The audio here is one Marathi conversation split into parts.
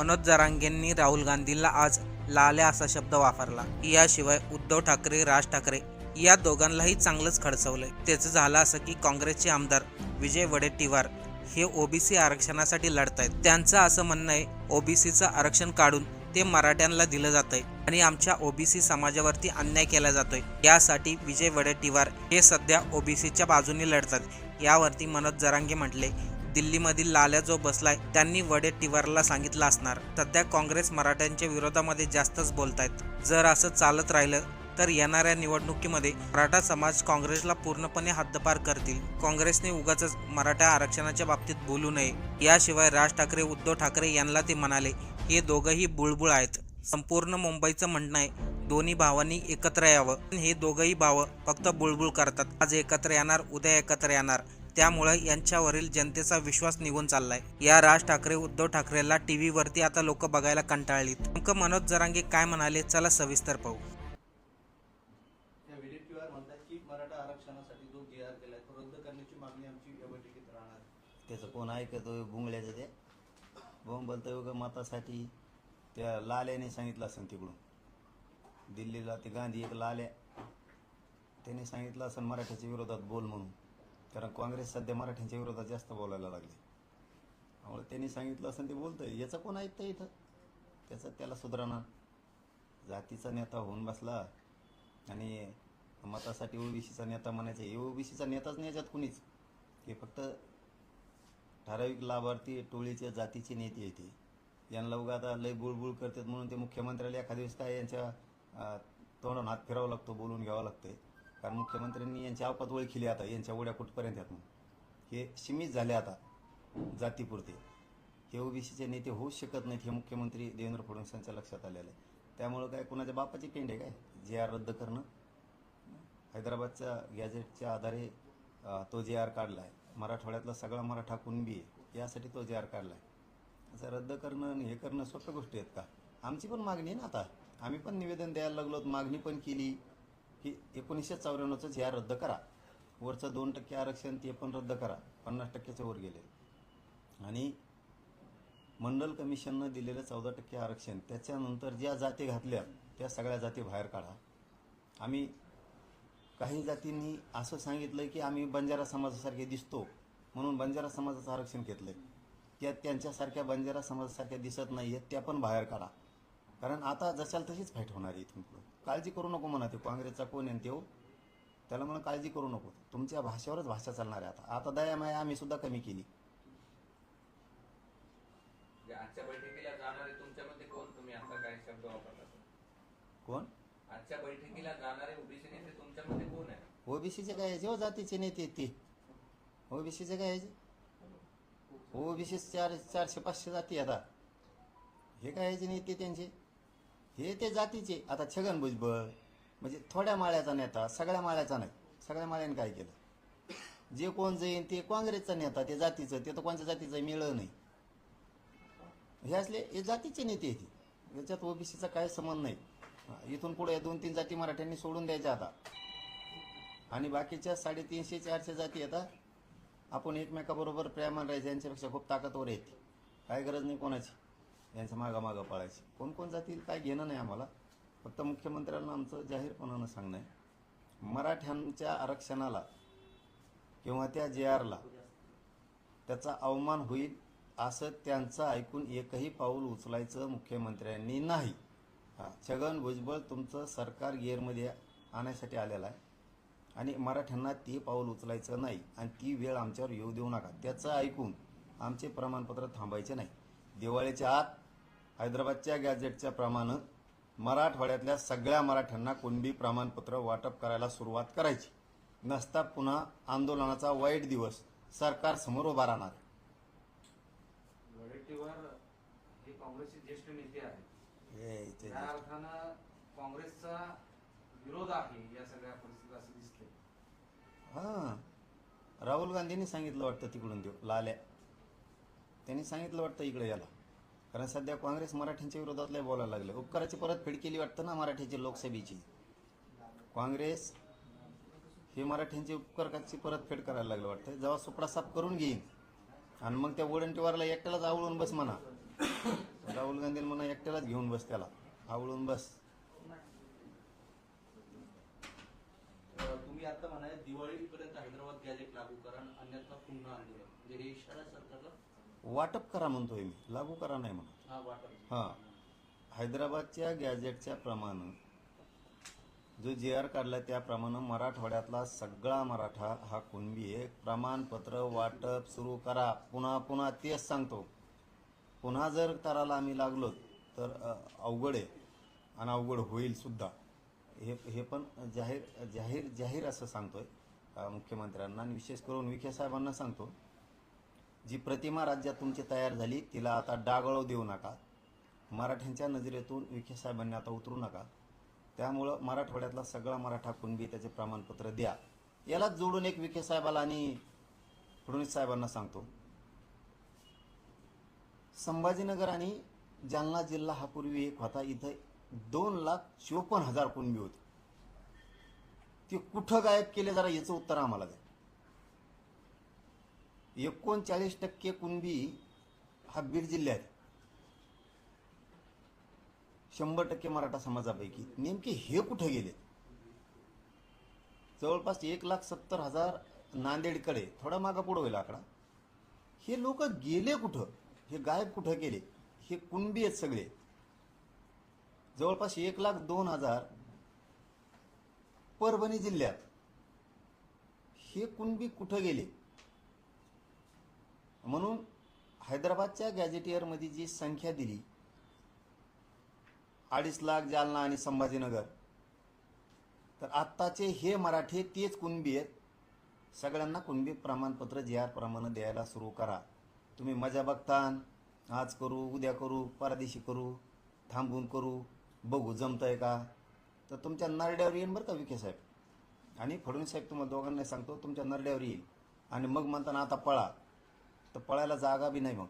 मनोज जरांगेंनी राहुल गांधींना आज लाल्या असा शब्द वापरला. याशिवाय उद्धव ठाकरे राज ठाकरे या दोघांनाही चांगलंच खडसवलंय. त्याचं झालं असं की काँग्रेसचे आमदार विजय वडेट्टीवार हे ओबीसी आरक्षणासाठी लढत आहेत त्यांचं असं म्हणणं आहे ओबीसीचं आरक्षण काढून ते मराठ्यांना दिलं जातंय आणि आमच्या ओबीसी समाजावरती अन्याय केला जातोय. यासाठी विजय वडेट्टीवार हे सध्या ओबीसीच्या बाजूने लढतात. यावरती मनोज जरांगे म्हटले दिल्लीमधील लाल्या जो बसलाय त्यांनी वडेट्टीवारला सांगितलं असणार. सध्या काँग्रेस मराठ्यांच्या विरोधामध्ये जास्तच बोलतायत. जर असं चालत राहिलं तर येणाऱ्या निवडणुकीमध्ये मराठा समाज काँग्रेसला पूर्णपणे हद्दपार करतील. काँग्रेसने उगाच मराठा आरक्षणाच्या बाबतीत बोलू नये. याशिवाय राज ठाकरे उद्धव ठाकरे यांना ते म्हणाले हे दोघंही बुळबुळ आहेत. संपूर्ण मुंबईचं म्हणणं आहे दोन्ही भावांनी एकत्र यावं. पण हे दोघंही भाव फक्त बुळबुळ करतात. आज एकत्र येणार उद्या एकत्र येणार. त्यामुळे यांच्यावरील जनतेचा विश्वास निघून चाललाय. या राज ठाकरे उद्धव ठाकरेला टीव्ही वरती आता लोक बघायला कंटाळलीत. नेमकं मनोज जरांगे काय म्हणाले? चला सविस्तर पाहू. की. त्याचं कोण ऐकतो बुंगल्याचं ते? बोंब बोलतं उगं मतासाठी. त्या लाल्याने सांगितलं असेल तिकडून. दिल्लीला ते गांधी एक लाल्या. त्याने सांगितलं असेल मराठ्याच्या विरोधात बोल म्हणून. कारण काँग्रेस सध्या मराठ्यांच्या विरोधात जास्त बोलायला लागले. त्यामुळे त्यांनी सांगितलं असं ते बोलतंय. याचं कोण ऐकतं इथं? त्याचं त्याला सुधारणा जातीचा नेता होऊन बसला आणि मतासाठी ओबीसीचा नेता म्हणायचं हे ओबीसीचा नेताच नाही याच्यात कुणीच. हे फक्त ठराविक लाभार्थी टोळीच्या जातीचे नेते येते यांना उगा आता लय बुळबुळ करतात म्हणून ते मुख्यमंत्र्याला एखाद्या दिवस काय यांच्या तोंडावर हात फिरावं लागतो बोलून घ्यावं लागतंय. कारण मुख्यमंत्र्यांनी यांची अवकात ओळखिली आता यांच्या उड्या कुठपर्यंत आहेत म्हणून. हे सीमित झाले आता जातीपुरते. हे ओबीसीचे नेते होऊच शकत नाहीत हे मुख्यमंत्री देवेंद्र फडणवीसांच्या लक्षात आलेलं आहे. त्यामुळं काय कुणाच्या बापाची पेंड आहे काय? जे आर रद्द करणं? हैदराबादच्या गॅजेटच्या आधारे तो जे आर काढला आहे मराठवाड्यातला सगळा मराठा कुणबी आहे यासाठी तो जे आर काढला आहे असं रद्द करणं आणि हे करणं सोप्या गोष्टी आहेत का? आमची पण मागणी आहे ना आता. आम्ही पण निवेदन द्यायला लागलो मागणी पण केली. की एकोणीसशे चौऱ्याण्णवचंच ह्या रद्द करा. वरचं दोन टक्के आरक्षण ते पण रद्द करा. पन्नास टक्क्याच्या वर गेले. आणि मंडल कमिशननं दिलेलं चौदा टक्के आरक्षण त्याच्यानंतर ज्या जाती घातल्या त्या सगळ्या जाती बाहेर काढा. आम्ही काही जातींनी असं सांगितलं की आम्ही बंजारा समाजासारखे दिसतो म्हणून बंजारा समाजाचं आरक्षण घेतलंय. त्या त्यांच्यासारख्या बंजारा समाजासारख्या दिसत नाही आहेत त्या पण बाहेर काढा. कारण आता जशाल तशीच फाईट होणार आहे इथून पुढं. काळजी करू नको म्हणा ते काँग्रेसचा कोण आहे तो त्याला म्हणा काळजी करू नको. तुमच्या भाषेवरच भाषा चालणार आहे आता. आता दया माया आम्ही सुद्धा कमी केली. जे आजच्या बैठकीला जाणारे तुमच्यामध्ये कोण? तुम्ही आता काय शब्द वापरला? कोण? आजच्या बैठकीला जाणारे ओबीसी नेते तुमच्यामध्ये कोण आहे? ओबीसीचे काय जेव्हा जातीचे नेते ते. ओबीसीचे काय यायचे ओबीसी चार चारशे पाचशे जाती आता. हे काय यायचे नेते त्यांचे? हे ते जातीचे. आता छगन भुजबळ म्हणजे थोड्या माळ्याचा नेता सगळ्या माळ्याचा नाही. सगळ्या माळ्याने काय केलं? जे कोण जाईन ते काँग्रेसचा नेता ते जातीचं. ते तर कोणत्या जातीचं मिळलं नाही. हे असले हे जातीचे नेते आहेत. याच्यात ओबीसीचा काय संबंध नाही. इथून पुढे दोन तीन जाती मराठ्यांनी सोडून द्यायच्या आता. आणि बाकीच्या साडेतीनशे चारशे जाती आता आपण एकमेकाबरोबर प्रेमान राहायचं यांच्यापेक्षा खूप ताकदवर आहेत. काय गरज नाही कोणाची. यांच्या मागं मागं पळायची. कोण कोण जातील काय घेणं नाही आम्हाला. फक्त मुख्यमंत्र्यांना आमचं जाहीरपणानं सांगणं आहे. मराठ्यांच्या आरक्षणाला किंवा त्या जे आरला त्याचा अवमान होईल असं त्यांचं ऐकून एकही पाऊल उचलायचं मुख्यमंत्र्यांनी नाही. हा छगन भुजबळ तुमचं सरकार गिअरमध्ये आणण्यासाठी आलेलं आहे. आणि मराठ्यांना ते पाऊल उचलायचं नाही. आणि ती वेळ आमच्यावर येऊ देऊ नका. त्याचं ऐकून आमचे प्रमाणपत्र थांबायचे नाही. दिवाळीच्या आत हैदराबादच्या गॅजेटच्या प्रमाणे मराठवाड्यातल्या सगळ्या मराठ्यांना कुणबी प्रमाणपत्र वाटप करायला सुरुवात करायची. नसता पुन्हा आंदोलनाचा वाईट दिवस सरकार समोर उभा राहणार. वडेट्टीवार हे काँग्रेसचे ज्येष्ठ नेते आहेत. हे इथे- त्या अर्थानं काँग्रेसचा विरोध आहे या सगळ्या परिस्थितीत असं दिसतंय. हां. राहुल गांधींनी सांगितलं वाटतं तिकडून देऊ लाल्या. त्यांनी सांगितलं वाटतं इकडे याला कारण सध्या काँग्रेस मराठ्यांच्या विरोधात लय बोलायला लागले. उपकाराची परतफेड केली वाटतं ना मराठ्याची लोकसभेची? काँग्रेस हे मराठ्यांची उपकाराची परतफेड करायला लागलं वाटतं. जेव्हा सुपडा साफ करून घेईन आणि मग त्या वडंटीवारला एकट्यालाच आवळून बस म्हणा. राहुल गांधी म्हणा एकट्यालाच घेऊन बस त्याला. आवळून बस. तुम्ही आता म्हणाय दिवाळीपर्यंत हैदराबाद गॅजेट लागू करा अन्यथा पुन्हा आंदोलन म्हणजे हे इशारा सरकारला वाटप करा म्हणतोय मी. लागू करा नाही म्हणत. हा वाटप. हा. हैदराबादच्या गॅजेटच्या प्रमाणे जो जे आर काढला त्याप्रमाणे मराठवाड्यातला सगळा मराठा हा कुणबी आहे. प्रमाणपत्र वाटप सुरू करा. पुन्हा पुन्हा तेच सांगतो. पुन्हा जर करायला आम्ही लागलो तर अवघड आहे आणि अवघड होईल सुद्धा. हे हे पण जाहीर जाहीर जाहीर असं सांगतोय मुख्यमंत्र्यांना आणि विशेष करून विखे साहेबांना सांगतो. जी प्रतिमा राज्यात तुमची तयार झाली तिला आता डागळव देऊ नका. मराठ्यांच्या नजरेतून विखे साहेबांनी आता उतरू नका. त्यामुळं मराठवाड्यातला सगळा मराठा कुणबी त्याचे प्रमाणपत्र द्या. यालाच जोडून एक विखे साहेबाला आणि फडणवीस साहेबांना सांगतो. संभाजीनगर आणि जालना जिल्हा हा पूर्वी एक होता. इथं दोन लाख चोपन्न हजार कुणबी होते. ते कुठं गायब केले जरा याचं उत्तर आम्हाला द्या. एकोणचाळीस टक्के कुणबी हा बीड जिल्ह्यात. शंभर टक्के मराठा समाजापैकी. नेमके हे कुठे गेले? जवळपास एक लाख सत्तर हजार नांदेडकडे थोडा मागा पुढं होईल आकडा. हे लोक गेले कुठं? हे गायब कुठं गेले? हे कुणबी आहेत सगळे? जवळपास एक लाख दोन हजार परभणी जिल्ह्यात. हे कुणबी कुठं गेले? म्हणून हैदराबादच्या गॅजेटियरमध्ये जी संख्या दिली अडीच लाख जालना आणि संभाजीनगर तर आत्ताचे हे मराठी तेच कुणबी आहेत? सगळ्यांना कुणबी प्रमाणपत्र जे आर प्रमाणे द्यायला सुरू करा. तुम्ही मजा बघतान आज करू उद्या करू परदेशी करू थांबून करू बघू जमतंय का? तर तुमच्या नरड्यावर येईन बरं का विखे साहेब. आणि फडणवीस साहेब तुम्हाला दोघांना सांगतो तुमच्या नरड्यावर येईल. आणि मग म्हणताना आता पळा. तर पळायला जागा बी नाही मग.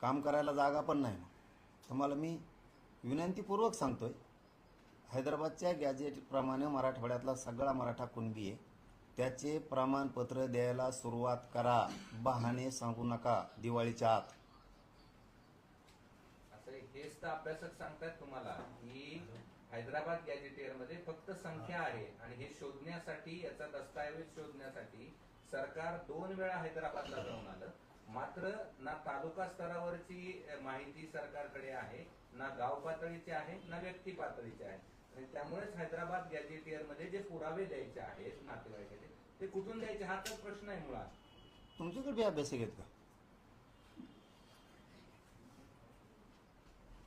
काम करायला जागा पण नाही मग. तुम्हाला मी विनंतीपूर्वक सांगतोय हैदराबादच्या गॅजेटप्रमाणे मराठवाड्यातला सगळा मराठा कुणबी आहे. त्याचे प्रमाणपत्र द्यायला सुरुवात करा. बहाणे सांगू नका दिवाळीच्या आत. असं हेच तर अभ्यासक सांगतात तुम्हाला की हैदराबाद गॅजेटियरमध्ये फक्त संख्या आहे आणि हे शोधण्यासाठी याचा दस्तऐवज शोधण्यासाठी सरकार दोन वेळा हैदराबादला जाऊन आलं. मात्र ना तालुका स्तरावरची माहिती सरकारकडे आहे ना गाव पातळीची आहे ना व्यक्ती पातळीची आहे. आणि त्यामुळेच हैदराबाद गॅजेटियरमध्ये जे पुरावे द्यायचे आहेत नातेवाईकाचे ते कुठून द्यायचे? हा तर प्रश्न आहे मुळात. तुमच्याकडे बी अभ्यासक आहेत का?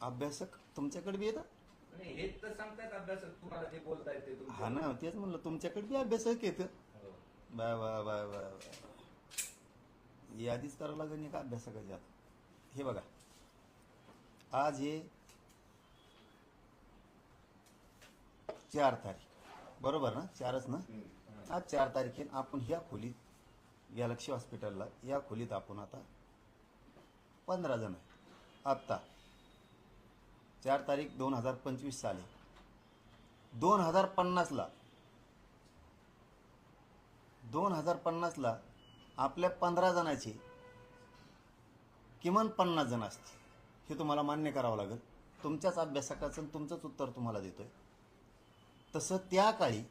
अभ्यासक तुमच्याकडे बी येतात? हेच तर सांगतायत अभ्यासक. तुम्हाला जे बोलतायत ते तुमचे. हा ना तेच म्हणलं तुमच्याकडे बी अभ्यासक येतं हो. बा बा बा बा बा. यादीच करावं लागेल का? अभ्यासकाच्या आत हे बघा. आज हे चार तारीख. बरोबर ना? चारच ना? आज चार तारखेन आपण ह्या खोलीत गॅलक्सी हॉस्पिटलला या खोलीत आपण आता पंधरा जण आहे. आत्ता चार तारीख दोन हजार पंचवीस साली. दोन हजार पन्नासला दोन हजार पन्नासला आपल्या पंधरा जणाची किमान पन्नास जण असतील. हे तुम्हाला मान्य करावं लागेल. तुमच्याच अभ्यासकाचं तुमचंच उत्तर तुम्हाला देतोय. तसं त्या काळी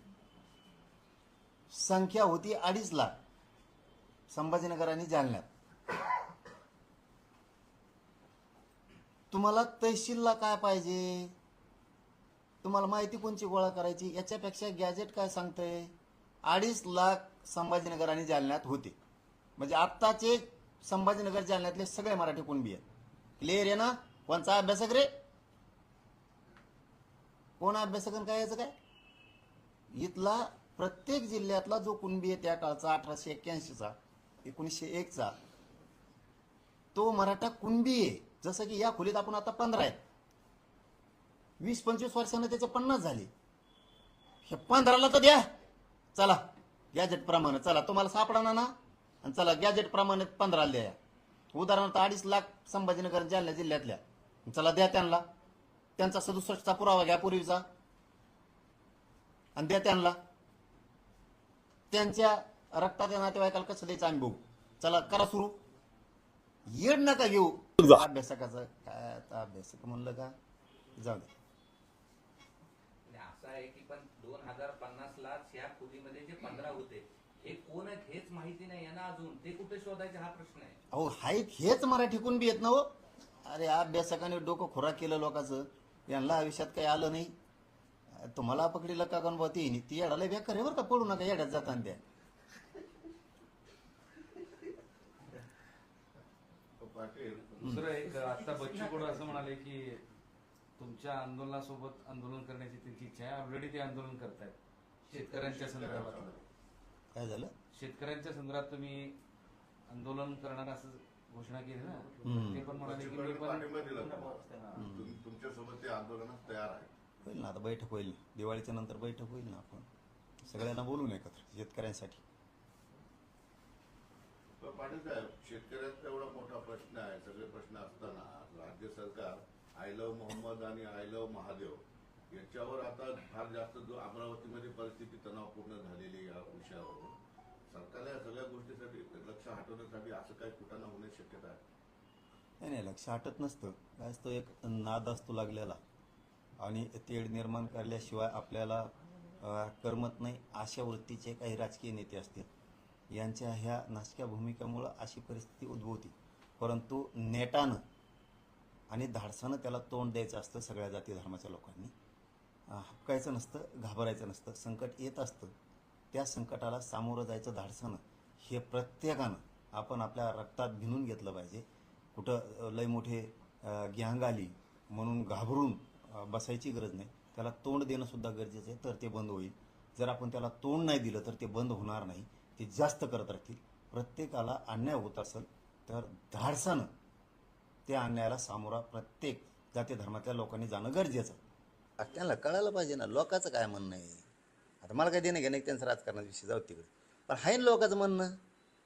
संख्या होती अडीच लाख संभाजीनगर आणि जालन्यात. तुम्हाला तहसीलला काय पाहिजे? तुम्हाला माहिती कोणची गोळा करायची? याच्यापेक्षा गॅजेट काय सांगतंय? अडीच लाख संभाजीनगर आणि जालन्यात होते. म्हणजे आत्ताचे संभाजीनगर जालन्यातले सगळे मराठी कुणबी आहेत. क्लिअर आहे ना? कोणचा अभ्यासक रे? कोण अभ्यासक काय याचं काय? इथला प्रत्येक जिल्ह्यातला जो कुणबी आहे त्या काळचा अठराशे एक्क्याऐंशीचा एकोणीसशे एकचा तो मराठा कुणबी आहे. जसं की या खोलीत आपण आता पंधरा आहेत. वीस पंचवीस वर्षानं त्याचे पन्नास झाले. हे पंधराला तर द्या. चला. गॅजेट प्रमाणे चला. तुम्हाला सापडणार ना? आणि चला गॅजेट प्रमाणे पंधराला द्या उदाहरणार्थ अडीच लाख संभाजीनगर जालना जिल्ह्यातल्या. चला द्या त्यांना. त्यांचा सदुसष्टचा पुरावा घ्या पूर्वीचा. आणि द्या त्यांना. त्यांच्या रक्ताच्या नातेवाईकाला कसं द्यायचं आम्ही बघू. चला करा सुरू. येड नका घेऊ. अभ्यासकाचं काय आता अभ्यासक म्हणलं का? जाऊ दे. असं आहे की पण दोन हजार पन्नास ला ह्या खोलीमध्ये जे पंधरा होते हे कोण आहेत हेच माहिती नाही यांना अजून. ते कुठे शोधायचे हा प्रश्न आहे. अहो हाय हेच मराठीकून बी येत ना हो. अरे अभ्यासकाने डोकं खोराक केलं लोकांचं. यांना आयुष्यात काही आलं नाही. तुम्हाला पकडीला का कोण भाऊ ती ती येडाला बेकार आहे बरं का पडू नका येड्यात जाताना त्या दुसरं एक आता बच्चू कडू असं म्हणाले की तुमच्या आंदोलनासोबत आंदोलन करण्याची त्यांची इच्छा आहे. ऑलरेडी ते आंदोलन करतायत. शेतकऱ्यांच्या संदर्भात काय झालं? शेतकऱ्यांच्या संदर्भात तुम्ही आंदोलन करणार असं घोषणा केली ना? हम्म. ते पण म्हणाले की मी पण पाठिंबा दिला तुमच्यासोबत ते तयार आहे होईल ना आता बैठक होईल. दिवाळीच्या नंतर बैठक होईल ना आपण. सगळ्यांना बोलून एकत्र शेतकऱ्यांसाठी. पण पाटील साहेब शेतकऱ्यांचा एवढा मोठा प्रश्न आहे. सगळे प्रश्न असताना राज्य सरकार आय लव्ह मोहम्मद आणि आय लव्ह महादेव याच्यावर आता फार जास्त जो अमरावतीमध्ये परिस्थिती तणावपूर्ण झालेली या विषयावर सरकारला या सगळ्या गोष्टीसाठी लक्ष हटवण्यासाठी असं काही कुठाना होण्याची शक्यता आहे? नाही नाही लक्ष हटत नसतं. काय असतो एक नाद असतो लागलेला. आणि तेढ निर्माण करल्याशिवाय आपल्याला करमत नाही अशा वृत्तीचे काही राजकीय नेते असतील. यांच्या ह्या नाशक्या भूमिकेमुळं अशी परिस्थिती उद्भवती. परंतु नेटानं आणि धाडसानं त्याला तोंड द्यायचं असतं सगळ्या जाती धर्माच्या लोकांनी. हपकायचं नसतं घाबरायचं नसतं संकट येत असतं. त्या संकटाला सामोरं जायचं धाडसानं. हे प्रत्येकानं आपण आपल्या रक्तात भिनून घेतलं पाहिजे. कुठं लय मोठे ग्यांग आली म्हणून घाबरून बसायची गरज नाही. त्याला तोंड देणं सुद्धा गरजेचं आहे तर ते बंद होईल. जर आपण त्याला तोंड नाही दिलं तर ते बंद होणार नाही. ते जास्त करत राहतील. प्रत्येकाला अन्याय होत असेल तर धाडसानं त्या अन्यायाला सामोरा प्रत्येक जाती धर्मातल्या लोकांनी जाणं गरजेचं आता त्यांना कळायला पाहिजे ना लोकांचं काय म्हणणं आहे? आता मला काय देणं घेणं त्यांचं राजकारणाविषयी विषय जाऊ तिकडे. पण आहे ना लोकांचं म्हणणं?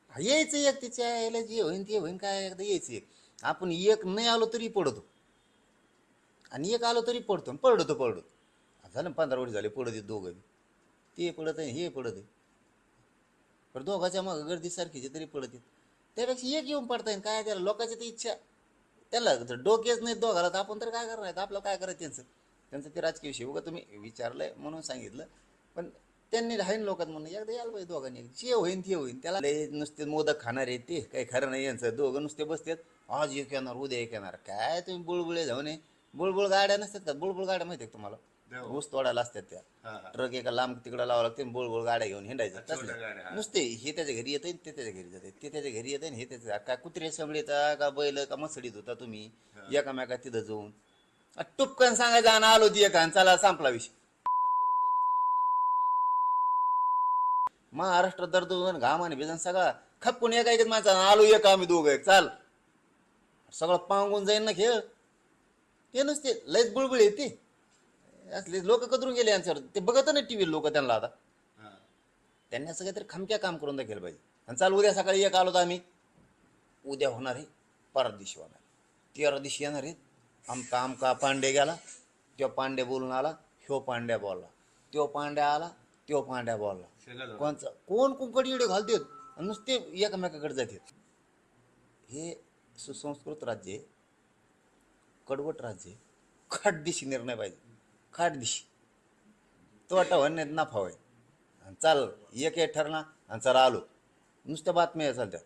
हा, यायचं एक तिच्या यायला जे होईन ते होईन काय एकदा यायचं एक. आपण एक नाही आलो तरी पडतो. आणि एक आलो तरी पडतो आणि पडतो पडतो. झालं ना पंधरा वर्ष झाले पडत येत दोघं ते पडत आहे हे पडत आहे. पण दोघाच्या मग गर्दीसारखीचे तरी पडत आहेत. त्यापेक्षा एक येऊन पडता येईल काय त्याला लोकांची तर इच्छा. त्याला जर डोकेच नाही दोघाला तर आपण तर काय करणार आहेत? आपलं काय करायचं त्यांचं? त्यांचं ते राजकीय विषय. उगा तुम्ही विचारलंय म्हणून सांगितलं. पण त्यांनी राहीन लोकात म्हणून एकदा यायला पाहिजे दोघांनी जे होईन ते होईन. त्याला नुसते मोदक खाणार आहेत ते. काही खरं नाही यांचं. दोघं नुसते बसतात. आज एक येणार उद्या एक येणार. काय तुम्ही बुळबुळे जाऊ नये बुळबुळ गाड्या नसतात का? बुळबुळ गाड्या माहिती आहे तुम्हाला. ऊस तोडायला असतात त्या. ट्रक एका लांब तिकडं लावावं लागते बुळबुळ गाड्या घेऊन हिंडायचं. नुसते हे त्याच्या घरी येतं ते त्याच्या घरी जाते ते त्याच्या घरी येतं हे त्याच्या काय कुत्रे समडीचा का बैल का मसडीत होता तुम्ही? एकामेका तिथं जाऊन. टुपकन सांगायचं आणि आलो ती एका आणि चला संपला विषय. महाराष्ट्र दर्द घाम आणि भिजन सगळा खपकून एका एकच माणसा आलो एक आम्ही दोघं एक चाल. सगळं पांगून जाईन ना खेळ. ते नसते लयच बुळबुळ ते. असले लोक कदरून गेले यांच्यावर. ते बघत नाही टीव्ही लोक त्यांना आता. त्यांनी असं काहीतरी खमक्या काम करून दाखवलं पाहिजे. आणि चाल उद्या सकाळी एक आलो तर आम्ही. उद्या होणार आहे परत दिवशी होणार. तेरा दिवशी येणार आहे आमका आमका पांडे गेला तो पांडे बोलून आला ह्यो पांड्या बोलला. त्यो पांड्या आला त्यो पांड्या बोलला. कोणचा? कोण कुंकड इडे घालतात? नुसते एकमेकाकडे जातात. हे सुसंस्कृत राज्य कडवट राज्य खाट दिशी निर्णय पाहिजे. खाट दिशी. तोटा होण्यात नफा होय. आणि चाल एक ठरला आणि चला आलो. नुसत्या बातम्या चालत्या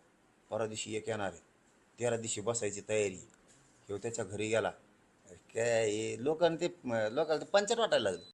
परवा दिवशी एक येणार आहे. तेरा दिवशी बसायची तयारी. ह्यो त्याच्या घरी गेला. लोकांनी ते लोकांना ते पंचायत वाटायला लागले.